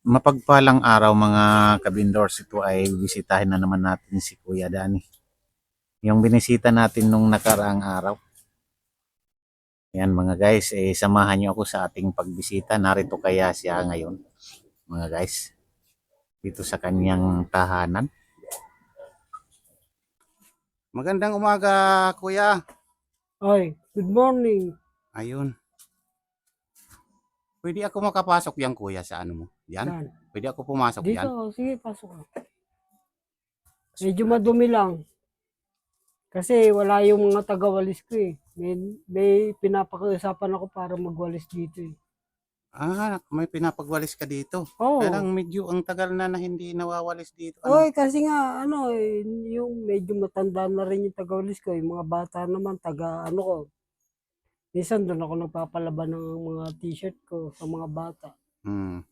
Mapagpalang araw mga kabindors, ito ay bisitahin na naman natin si Kuya Dani. Yung binisita natin nung nakaraang araw. Yan mga guys, eh, samahan niyo ako sa ating pagbisita. Narito kaya siya ngayon, mga guys. Dito sa kanyang tahanan. Magandang umaga, Kuya. Ay, good morning. Ayun. Pwede ako makapasok yan, Kuya, sa ano mo? Yan? Yan. Pwede ako pumasok Dito, yan? sige, pasok ka. Medyo madumi lang. Kasi wala yung mga tagawalis ko eh. May, may pinapakiusapan ako para magwalis dito eh. Ah, may pinapagwalis ka dito. Oo. Kaya lang medyo ang tagal na na hindi nawawalis dito. Ano? Oy, kasi nga, ano eh, yung medyo matanda na rin yung tagawalis ko. Yung mga bata naman, taga, ano ko. Minsan doon ako nagpapalaban ng mga t-shirt ko sa mga bata. Hmm.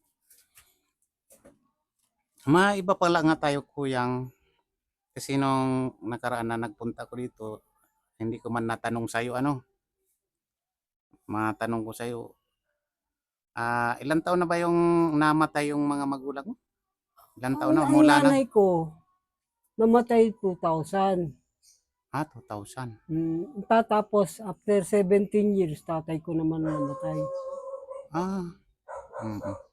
Maiba pala nga tayo kuyang kasi nung nakaraan na nagpunta ko dito, hindi ko man natanong sa'yo ano. Matanong ko sa'yo, ah, ilang taon na ba yung namatay yung mga magulang mo? Ilang taon na? Ang- Mula na? nanay ko, namatay 2000. Ah, 2000. Mm, tatapos after 17 years, tatay ko naman namatay. Ah. mm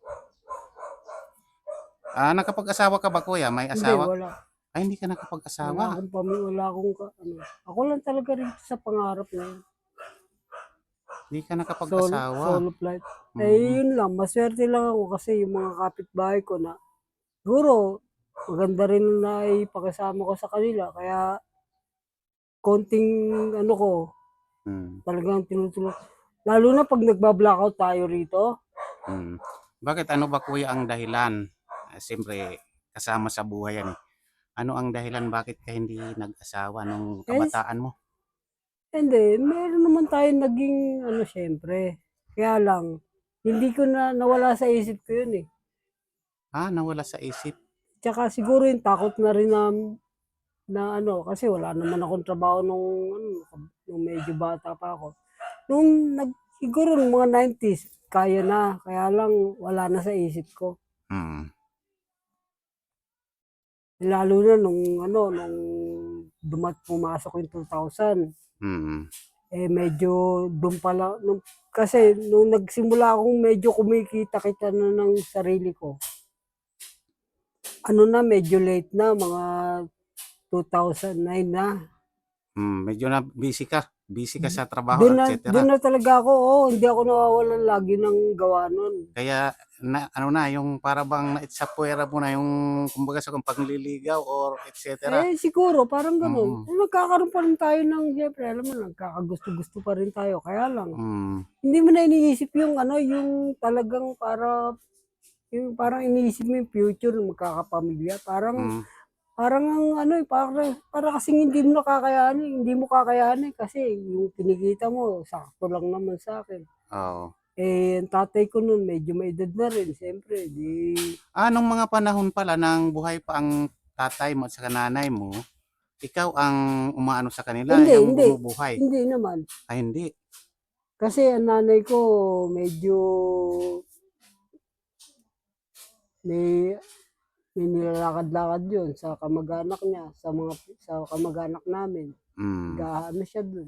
Ah, nakapag-asawa ka ba kuya? May Hindi, asawa? wala. Ay, hindi ka Wala nakapag-asawa. akong pamilya, wala akong, ka- ano. Ako lang talaga rin sa pangarap na yun. Hindi ka Solo, nakapag-asawa. solo flight. Mhm. Eh, yun lang. Maswerte lang ako kasi yung mga kapitbahay ko na, siguro, maganda rin na ipakasama ko sa kanila. Kaya, konting, ano ko, Mm. talagang tinutulong. Lalo na pag nagba-blackout tayo rito. Mm. Bakit ano ba kuya ang dahilan? Ah, Siyempre, kasama sa buhay yan eh. Ano ang dahilan bakit ka hindi nag-asawa nung kabataan mo? Hindi, meron naman tayo naging ano syempre. Kaya lang, hindi ko na nawala sa isip ko yun eh. Ah, nawala sa isip. Tsaka siguro yung takot na rin na, na ano, kasi wala naman akong trabaho nung, ano, nung medyo bata pa ako. Nung nag, siguro nung mga 90s, kaya na. Kaya lang, wala na sa isip ko. Mm. Lalo na nung, ano, nung dumat pumasok yung 2000. Mm. eh medyo doon pala nung, kasi nung nagsimula akong medyo kumikita kita na ng sarili ko ano na medyo late na mga 2009 na Mm. Medyo na busy ka. Busy ka sa trabaho, doon na etc. doon na talaga ako oh hindi ako nawawalan lagi ng gawa nun Kaya na, ano na, yung para bang naitsapwera mo na yung kumbaga sa kung pangliligaw or etc. eh siguro parang ganun Oo. eh, nagkakaroon pa rin tayo ng syempre alam mo nagkakagusto-gusto pa rin tayo kaya lang Mm. hindi mo na iniisip yung ano yung talagang para yung parang iniisip mo yung future magkakapamilya parang Mm. Parang ang ano eh, para, para kasing hindi mo nakakayanin, hindi mo kakayanin kasi yung kinikita mo, sakto lang naman sa akin. Oo. Eh, ang tatay ko nun, medyo may edad na rin, siyempre, di, Ah, nung mga panahon pala nang buhay pa ang tatay mo at saka nanay mo, ikaw ang umaano sa kanila, Hindi, yung hindi. bumubuhay. hindi naman. Ay, hindi. Kasi ang nanay ko, medyo, may, may nilalakad-lakad yun sa kamag-anak niya, sa mga, sa kamag-anak namin. Mm. Gaano siya dun.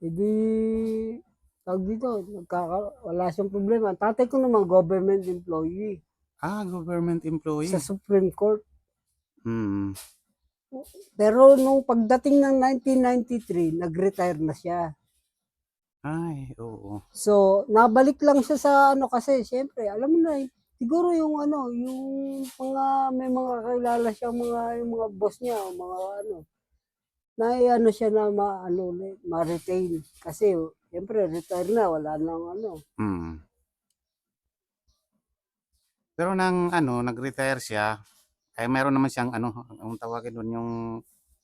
Hindi, tawag dito, nagkaka, wala siyang problema. Tatay ko naman, government employee Ah, government employee. sa Supreme Court. Mm. Pero nung pagdating ng 1993, nag-retire na siya. Ay, oo. So, nabalik lang siya sa ano kasi, syempre, alam mo na, eh, siguro yung ano, yung mga, may mga kakilala siya, mga, yung mga boss niya, mga ano, na ano siya na ma, ano, ma-retain. Kasi, syempre, retire na, wala nang ano. Mm. Pero nang ano, nag-retire siya, ay meron naman siyang ano, ang tawagin doon yung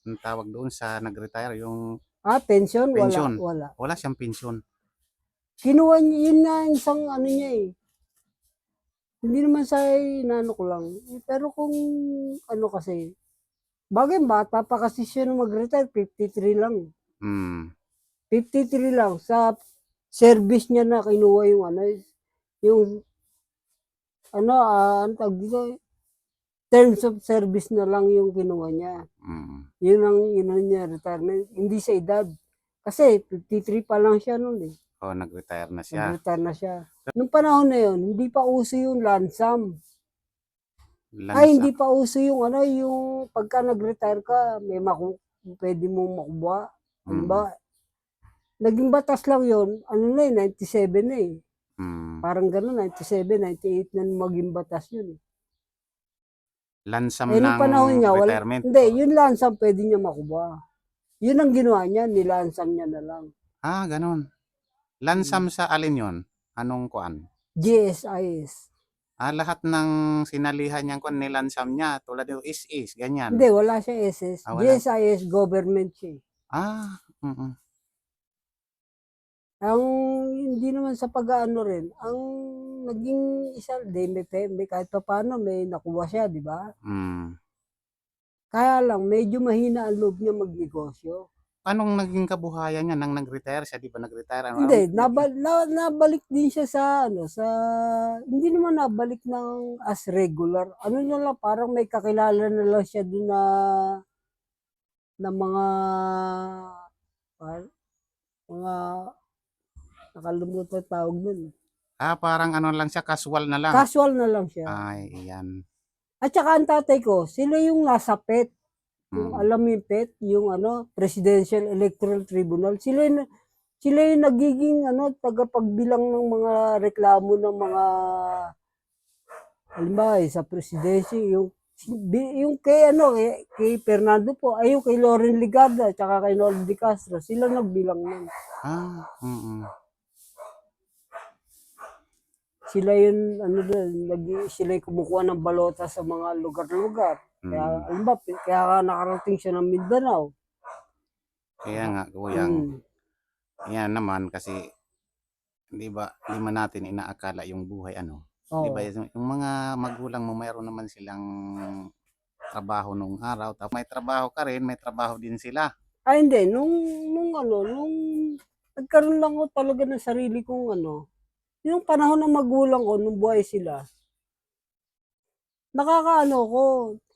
ang tawag doon sa nag-retire, yung Ah, pension? Wala, Pension. wala. wala siyang pensyon. Kinuha niya, yun nga isang ano niya eh. Hindi naman sa inano ko lang. Eh, Pero kung ano kasi, bagay bata pa kasi siya nung mag-retire, 53 lang. Mm. 53 lang. Sa service niya na kinuha yung ano, yung ano, ah, ang tawag dito, terms of service na lang yung kinuha niya. Mm. Yun ang, yun ang niya, retirement. Hindi sa edad. Kasi 53 pa lang siya noon eh. Oh, nag-retire na siya. Nag-retire na siya. Nung panahon na yun, hindi pa uso yung lansam. Lansa. Ay, hindi pa uso yung ano, yung pagka nag-retire ka, may maku pwede mong makuha. Ano Mm. ba? Naging batas lang yon ano na eh, 97 na eh. Mm. Parang gano'n, 97, 98 na maging batas yun. eh. Lansam Eh, ng panahon niya, wala, retirement. hindi, yun lansam pwede niya makuha. Yun ang ginawa niya, nilansam niya na lang. Ah, ganun. Lansam sa alin yon? Anong kuan? GSIS. Ah, lahat ng sinalihan niyang kuan nilansam niya tulad ng is-is, ganyan. Hindi, wala siya SS. Ah, wala. GSIS, government siya. eh. Ah, mm Ang hindi naman sa pag-ano rin, ang naging isa, di, may, pe- may kahit pa paano, may nakuha siya, di ba? mm. Kaya lang, medyo mahina ang loob niya magnegosyo. Anong naging kabuhayan niya nang nag-retire siya? Di ba nag-retire? Ano, Hindi, nabal, na, nabalik din siya sa, ano, sa, hindi naman nabalik ng as regular. Ano na lang, parang may kakilala na lang siya doon na, na mga, par- mga, nakalimutan tawag nun. Ah, parang ano lang siya, casual na lang. Casual na lang siya. Ay, iyan. At saka ang tatay ko, sila yung nasa PET. Yung Mm. yung PET, yung ano, Presidential Electoral Tribunal. Sila yung, sila yung nagiging ano, tagapagbilang ng mga reklamo ng mga halimbawa eh, sa presidency, yung yung kay ano kay, kay Fernando po ay yung kay Loren Ligarda at saka kay Nolly De Castro sila nagbilang nun. Ah, mm sila yun ano doon nag sila yung kumukuha ng balota sa mga lugar-lugar kaya Mm. halimbawa kaya nga nakarating siya ng Mindanao Kaya nga, kuyang, Mm. yan naman kasi, di ba, di man natin inaakala yung buhay, ano, Di Oo. ba yung, yung mga magulang mo mayroon naman silang trabaho nung araw tapos may trabaho ka rin may trabaho din sila Ay, hindi. Nung, nung ano, nung nagkaroon lang ko talaga ng sarili kong ano, yung panahon ng magulang ko, nung buhay sila, nakakaano ko,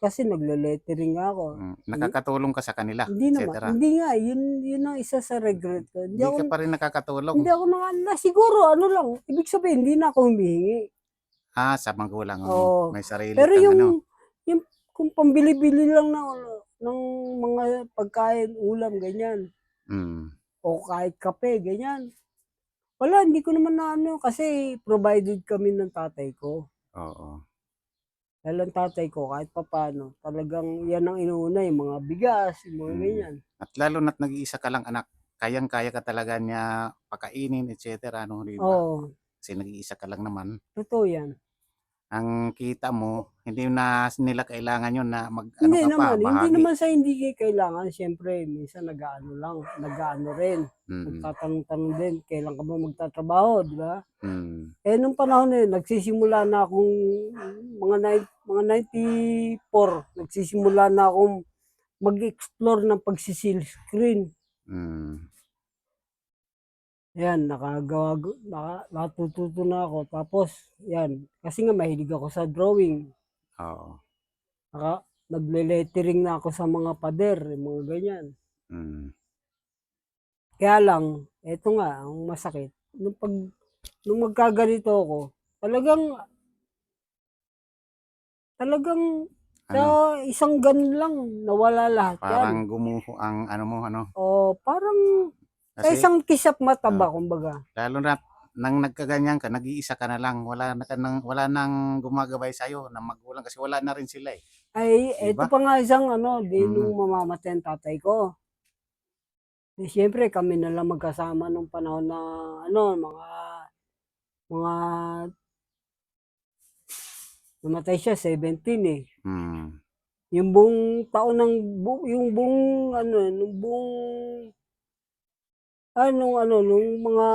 kasi nagle-lettering ako. Mm, nakakatulong ka sa kanila Hindi naman, hindi nga, yun, yun ang isa sa regret ko. Hindi Hindi ako, ka pa rin nakakatulong hindi ako na, na, siguro, ano lang, ibig sabihin, hindi na ako humihingi. ah sa magulang mo Oo. may sarili Pero kang yung, ano yung, kung pambili-bili lang ng, ano, ng mga pagkain, ulam, ganyan, mm, o kahit kape, ganyan. Wala, hindi ko naman na ano, kasi provided kami ng tatay ko. oo Dahil ang tatay ko, kahit papano, talagang yan ang inuuna, yung mga bigas, yung mga Mm. ganyan. at lalo na't nag-iisa ka lang anak kayang-kaya ka talaga niya pakainin etc ano di ba Oo, kasi nag-iisa ka lang naman totoo yan. Ang kita mo hindi na nila kailangan yun na mag ano hindi ka pa naman, hindi bahagi naman sa hindi kailangan. Siyempre, minsan nag-ano lang, nag-ano rin. mm, Nagtatanong-tanong din, kailan ka ba magtatrabaho, di ba? mm, Eh, nung panahon na yun, nagsisimula na akong, mga, mga 94, nagsisimula na akong mag-explore ng pagsisil screen. mm. Yan, nakagawa, naka, natututo na ako. Tapos, yan, kasi nga mahilig ako sa drawing. oo Naka, nagle-lettering na ako sa mga pader, mga ganyan. mm. Kaya lang, eto nga, ang masakit. Nung pag, nung magkaganito ako, talagang, talagang, ano sa isang ganun lang, nawala lahat yan. parang gumuho ang ano mo ano O, parang, sa kasi isang kisap mata ba, Ah. kumbaga. lalo na nang nagkaganyan ka nag-iisa ka na lang wala na ka nang wala nang gumagabay sa na magulang kasi wala na rin sila eh Ay, Diba? eto pa nga isang ano, di Mm. nung mamamatay ang tatay ko. Di syempre kami na lang magkasama nung panahon na ano, mga mga namatay siya 17 eh. mm. Yung buong taon ng bu, yung buong ano, nung buong ano ano nung mga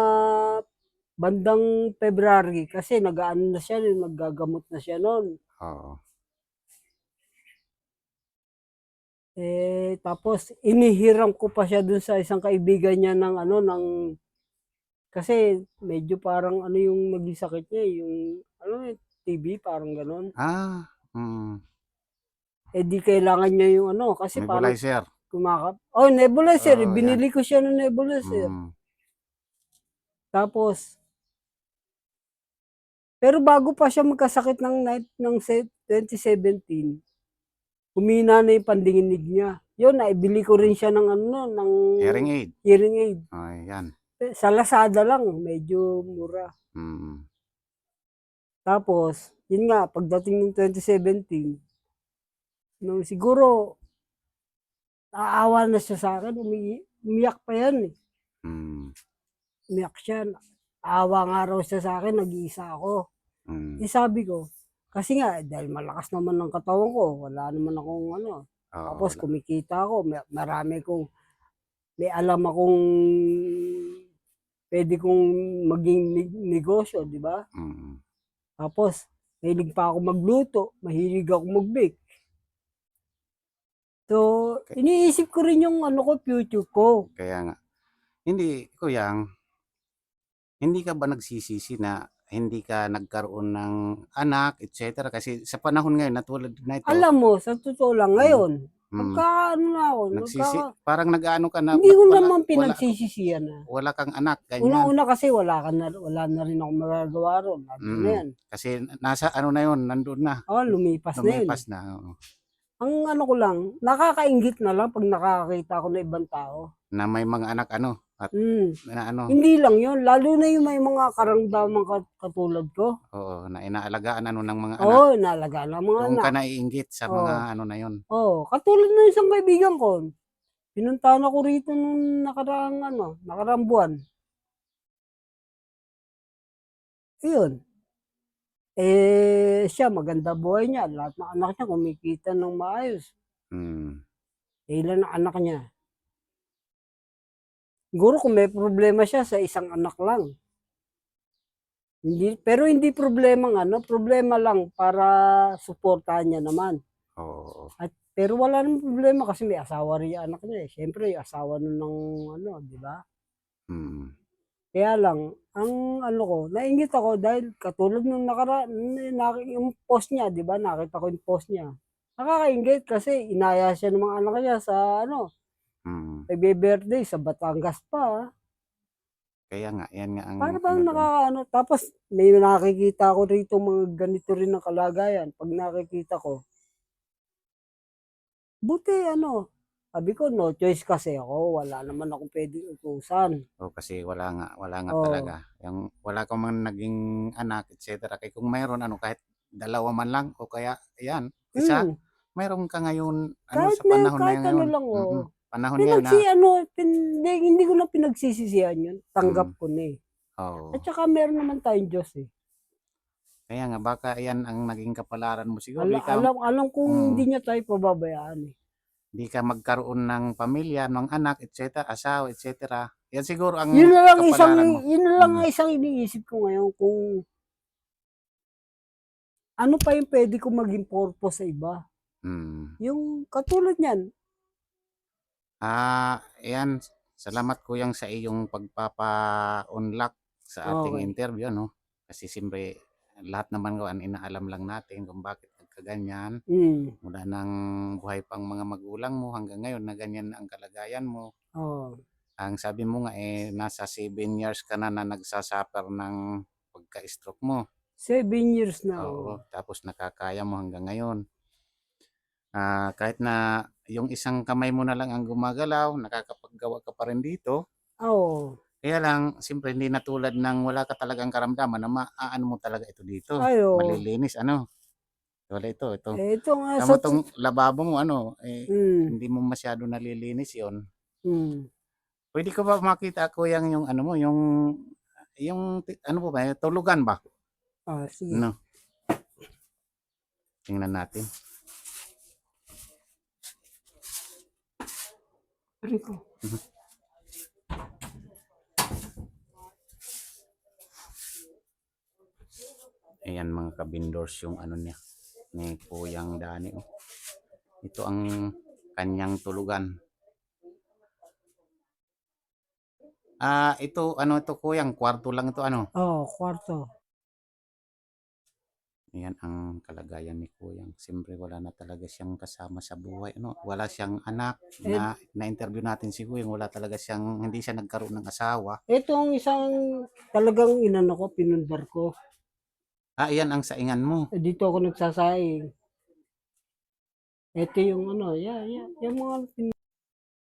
bandang February kasi nag-aano na siya, naggagamot na siya noon. oo Eh, tapos inihiram ko pa siya dun sa isang kaibigan niya ng ano, ng kasi medyo parang ano yung naging sakit niya, eh, yung ano, eh, TV, parang ganon. Ah, mm, Eh di kailangan niya yung ano, kasi parang. Kumakap. Oh, nebulizer. Oo, binili ko siya ng nebulizer. Mm, Tapos, pero bago pa siya magkasakit ng night ng se- 2017, humina na yung pandinig niya. Yun, naibili ko rin siya ng ano, ng hearing aid. hearing aid. Ay, yan. Eh, Sa Lazada lang, medyo mura. Mm, Tapos, yun nga, pagdating ng 2017, nung siguro, naawa na siya sa akin, umi umiyak pa yan eh. mm, Umiyak siya. Awa nga raw siya sa akin, nag-iisa ako. mm. Eh sabi ko, kasi nga, dahil malakas naman ng katawan ko, wala naman akong ano. Oo, Tapos wala. kumikita ako, may- marami kong, may alam akong pwede kong maging neg- negosyo, di ba? Mm, Tapos, mahilig pa ako magluto, mahilig ako mag-bake. So, iniisip ko rin yung ano ko, future ko. kaya nga. Hindi, kuyang, hindi ka ba nagsisisi na hindi ka nagkaroon ng anak, etc. Kasi sa panahon ngayon, na tulad na ito, Alam mo, sa totoo lang, ngayon, mm, magka, ano na ako, nagsisi, magka, parang nag-ano ka na, hindi ko wala- naman pinagsisisiyan na. wala kang anak, ganyan. Una-una kasi wala ka na, wala na rin ako magagawa ron. Mm. na yan. Kasi nasa ano na yun, nandun na. Oh, lumipas, na yun. Lumipas na. oo. Ang ano ko lang, nakakaingit na lang pag nakakakita ako ng ibang tao. Na may mga anak ano, at Mm. na ano, Hindi lang yun, lalo na yung may mga karamdaman kat- katulad ko. oo, na inaalagaan ano ng mga anak. Oo, oh, nalaga ng mga Doon anak. ka naiinggit sa Oo. mga ano na yun. Oo, katulad ng isang kaibigan ko. Pinuntahan ako rito nung nakaraang ano, nakaraang buwan. Ayun. Eh, siya, maganda buhay niya. Lahat ng anak niya kumikita ng maayos. Mm. Eh, ilan ang anak niya? Siguro kung may problema siya sa isang anak lang. Hindi, pero hindi problema ng ano, problema lang para suportahan niya naman. Oo. Pero wala namang problema kasi may asawa rin yung anak niya eh. Siyempre, yung asawa nun ng ano, di ba? Mm. Kaya lang, ang ano ko, naingit ako dahil katulad nung nakara, yung post niya, di ba? Nakita ko yung post niya. Nakakaingit kasi inaya siya ng mga anak niya sa ano, Mm. nagbe-birthday sa Batangas pa. Kaya nga, yan nga ang Para bang ano doon. nakakaano. Tapos may nakikita ko rito mga ganito rin ng kalagayan. Pag nakikita ko, buti ano, sabi ko no choice kasi ako. Wala naman akong pwedeng utusan. Oo, kasi wala nga, wala nga Oo. talaga. Yung wala ka man naging anak, etc. Kaya kung mayroon ano, kahit dalawa man lang, o kaya, yan, isa, Mm. mayroon ka ngayon, ano, Kahit sa na, panahon kahit na ano ngayon. lang, oh. Mm-mm. Panahon ngayon na, Pinagsi, ano, pin- hindi, hindi ko na pinagsisisihan yun. Tanggap Mm. ko na eh. oo. At saka meron naman tayong Diyos eh. Kaya nga, baka yan ang naging kapalaran mo siguro. Alam, Di ka, alam, alam kong Mm. hindi niya tayo pababayaan eh. Di ka magkaroon ng pamilya, ng anak, etc., asawa, etc. Yan siguro ang Yun na lang isang, mo. yun na lang Mm. ang isang iniisip ko ngayon kung ano pa yung pwede ko maging purpose sa iba. Mm. Yung katulad niyan, Ah, yan. Salamat kuyang sa iyong pagpapa-unlock sa ating Okay. interview, no? Kasi siyempre, lahat naman ko ang inaalam lang natin kung bakit nagkaganyan. mm, Mula ng buhay pang mga magulang mo hanggang ngayon na ganyan ang kalagayan mo. oh, Ang sabi mo nga, eh, nasa 7 years ka na na nagsasuffer ng pagka-stroke mo. seven years na. Oo, Oh. tapos nakakaya mo hanggang ngayon. Ah, kahit na yung isang kamay mo na lang ang gumagalaw, nakakapaggawa ka pa rin dito. Oh. Kaya lang, siyempre hindi na tulad ng wala ka talagang karamdaman na maaano mo talaga ito dito. Ay. Malilinis, ano? Wala ito, ito. Eh, ito nga Tama sa... tong lababo mo, ano, eh, Mm, hindi mo masyado nalilinis yon. mm. Pwede ko ba makita ko yung, yung ano mo, yung, yung, ti- ano po ba, tulugan ba? Ah, sige. No. Tingnan natin. Aray ko. Ayan mga kabindors yung ano niya ni Kuyang Dani. Oh. Ito ang kanyang tulugan. Ah, ito ano ito Kuyang, kwarto lang ito ano. Oh, kwarto. Yan ang kalagayan ni Kuyang. Siyempre wala na talaga siyang kasama sa buhay. Ano? Wala siyang anak. Eh, Na, na-interview natin si Kuyang. Wala talaga siyang, hindi siya nagkaroon ng asawa. Ito ang isang talagang inano ko, pinundar ko. Ah, yan ang saingan mo. Eh, dito ako nagsasaing. Ito yung ano, yeah, yeah, yung mga pin-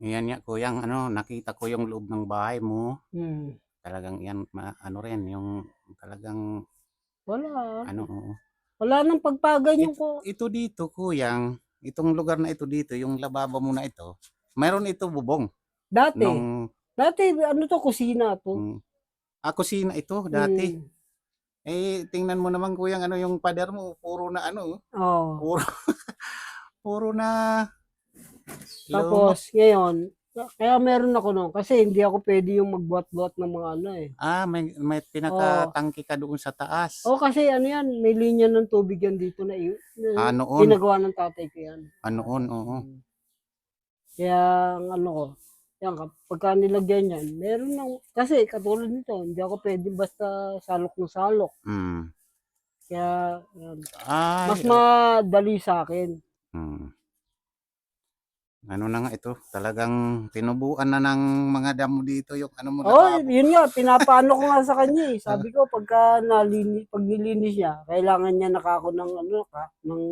Yan nga, Kuyang. Ano, nakita ko yung loob ng bahay mo. hmm, Talagang yan, ma, ano rin, yung talagang, wala. ano, oo. Wala nang pagpaganyan ko. ito dito, Kuyang. Itong lugar na ito dito, yung lababo mo na ito, mayroon ito bubong. Dati, Nung, dati ano to, kusina to. mm, ah, kusina ito dati. Hmm, Eh, tingnan mo naman kuyang ano yung pader mo, puro na ano, Oh. puro, puro na. Tapos, ngayon, kaya meron ako no, kasi hindi ako pwede yung magbuat-buat ng mga ano eh. Ah, may, may pinakatangki ka doon sa taas. O kasi ano yan, may linya ng tubig yan dito na, na Ah, noon. ginagawa ng tatay ko yan. Ah, noon, oo. Kaya ang ano ko, yan, pagka nilagyan yan, meron ng, kasi katulad nito, hindi ako pwede basta salok ng salok. Mm. Kaya, yan, Ay, mas madali sa akin. mm. Ano na nga ito, talagang tinubuan na ng mga damo dito yung ano mo Oh, lababo. yun nga, pinapaano ko nga sa kanya eh. Sabi ko, pagka nalinis, pag nilinis niya, kailangan niya nakako ng ano ka, ng,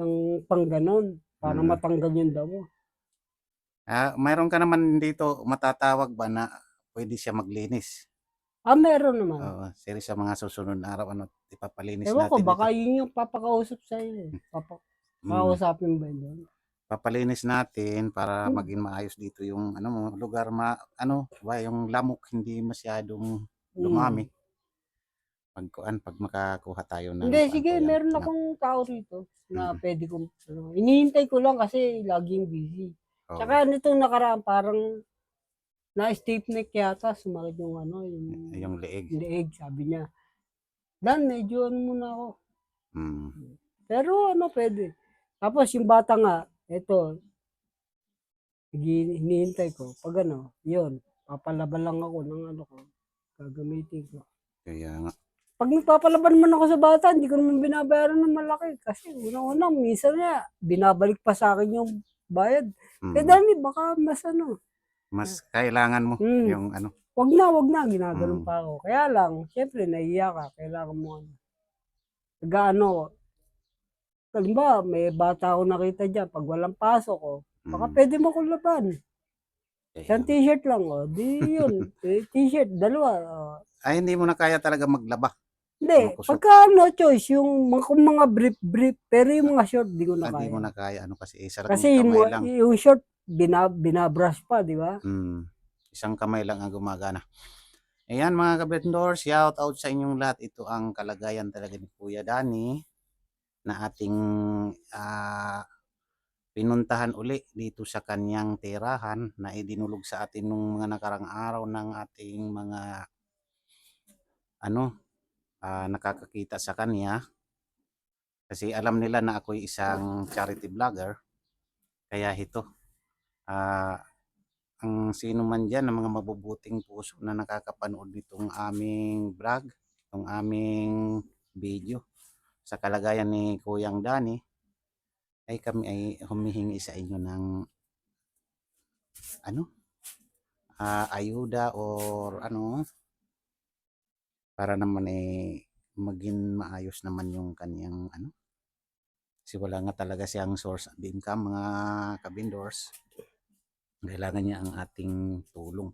ng pangganon, para Hmm. matanggal yung damo. Ah, mayroon ka naman dito matatawag ba na pwede siya maglinis. Ah, meron naman. Oo, siri sa mga susunod na araw ano ipapalinis Ewan ko, natin. baka ito. yun yung papakausap sa iyo. eh. Papa, Mm. Ba yun? papalinis natin para Hmm. maging maayos dito yung ano mo lugar ma ano ba yung lamok hindi masyadong Hmm. dumami pagkuan pag makakuha tayo ng Hindi, sige, ko yan, meron na- akong tao rito na Mm. pwede kong, ano, inihintay ko lang kasi laging busy. Oo. Tsaka nitong nakaraan, parang na-stiff neck yata, sumakit yung ano, yung, yung leeg leeg, sabi niya. Dan, medyo ano muna ako. mm. Pero ano, pwede. Tapos yung bata nga, eto, higi- hinihintay ko. Pag ano, yun, papalaban lang ako ng ano ko, gagamitin ko. kaya nga Pag nagpapalaban man ako sa bata, hindi ko naman binabayaran ng malaki. Kasi unang-unang, minsan nga, binabalik pa sa akin yung bayad. mm, Eh dami, baka mas ano, mas kailangan mo Mm. yung ano wag na, wag na, ginaganon Mm. pa ako. Kaya lang, syempre, nahiya ka, kailangan mo ano. Nag-ano, kalimba, may bata ako nakita dyan, pag walang pasok, oh, baka mm, pwede mo kong laban. Isang t-shirt lang, oh, di yun, eh, t-shirt, dalawa, oh. ay hindi mo na kaya talaga maglaba Hindi, Mga kusot. pagka no choice, yung mga, kung mga brief, brief, pero yung mga short, di ko na hindi kaya. mo na kaya ano kasi isa lang Kasi yung, kamay lang yung short, bina, binabrush pa, di ba? Mm, isang kamay lang ang gumagana. Ayan mga kabendor, shout out sa inyong lahat. Ito ang kalagayan talaga ni Kuya Dani na ating ah, pinuntahan uli dito sa kanyang tirahan na idinulog sa atin nung mga nakarang araw ng ating mga ano ah, nakakakita sa kanya. Kasi alam nila na ako'y isang charity vlogger. Kaya ito ah ang sino man dyan ng mga mabubuting puso na nakakapanood nitong aming vlog, itong aming video sa kalagayan ni Kuyang Dani ay kami ay humihingi sa inyo ng ano? Ah, ayuda or ano para naman eh maging maayos naman yung kanyang ano kasi wala nga talaga siyang source of income mga kabindors kailangan niya ang ating tulong.